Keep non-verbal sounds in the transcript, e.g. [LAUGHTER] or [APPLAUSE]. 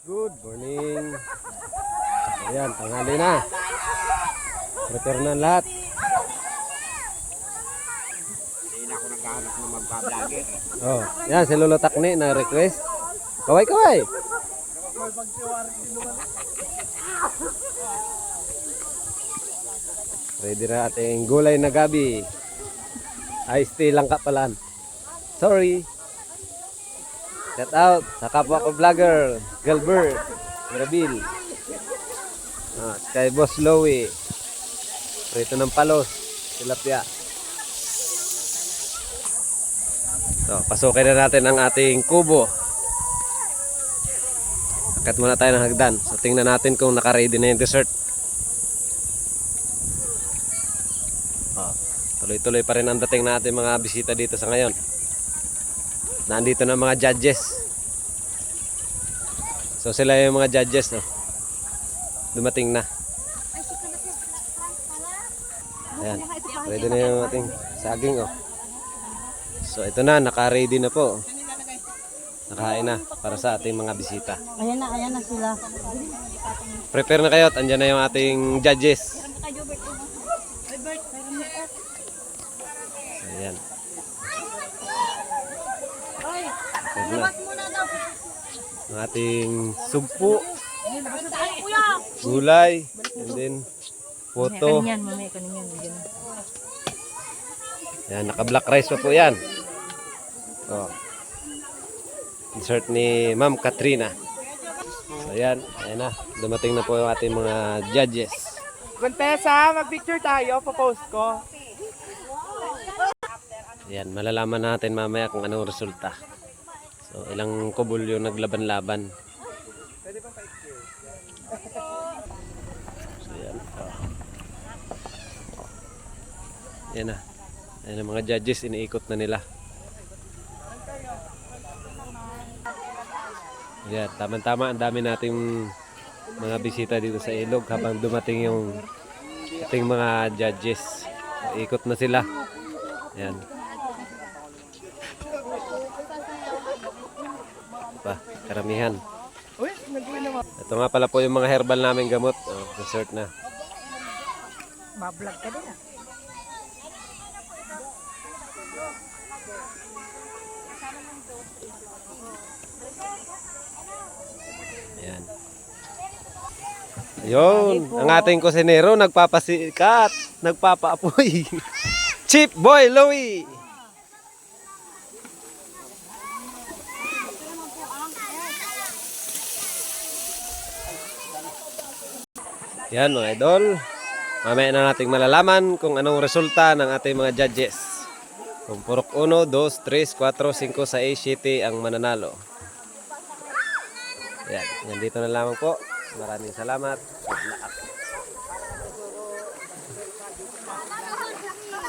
Good morning. Ayan, tanghali na. Prepare na lahat. Hindi na ako naghahanap ng magbablogger. Oh, yan si Lolo Takni na request. Kaway kaway. Ready na ating gulay na gabi. Ice tea lang kapalan. Sorry. Shout out sa kapwa ko vlogger, Galbert, Grabil. Ah, kay Boss Lowy. Prito ng palos, tilapia. So, pasukin na natin ang ating kubo. Akat muna tayo ng hagdan. So, tingnan natin kung naka-ready na yung dessert. Oh, tuloy-tuloy pa rin ang dating natin mga bisita dito sa ngayon. Nandito na mga judges. So, sila yung mga judges, no? Dumating na. Ayan. Ready na yung ating saging, oh. So ito na, naka-ready na po. Nakain na para sa ating mga bisita. Ayan na, ayan na sila. Prepare na kayo at andyan na yung ating judges. Ayan. Prepare na. Ang ating sugpo, gulay, and then na. Yan, naka-black rice pa po yan. Oh. Dessert ni Ma'am Katrina. So yan, ayan na. Dumating na po yung ating mga judges. Contessa, mag-picture tayo, popost ko. Yan, malalaman natin mamaya kung anong resulta. So, ilang kubul yung naglaban-laban. So, yan. Oh. Yan na. Yan ang mga judges, iniikot na nila. Yan, tama-tama. Ang dami nating mga bisita dito sa ilog habang dumating yung ating mga judges. Ikot na sila. Yan. Pa, karamihan. Ito nga pala po yung mga herbal namin gamot. Oh, dessert na. Mablog ka din ah. Ayan. Yun, ang ating kusinero nagpapasikat, nagpapaapoy. [LAUGHS] Chip Boy Louie. Yan mga idol. Mamaya na natin malalaman kung anong resulta ng ating mga judges. Kung purok 1, 2, 3, 4, 5, 6, 7 ang mananalo. Yan. Nandito na lamang po. Maraming salamat. Good luck.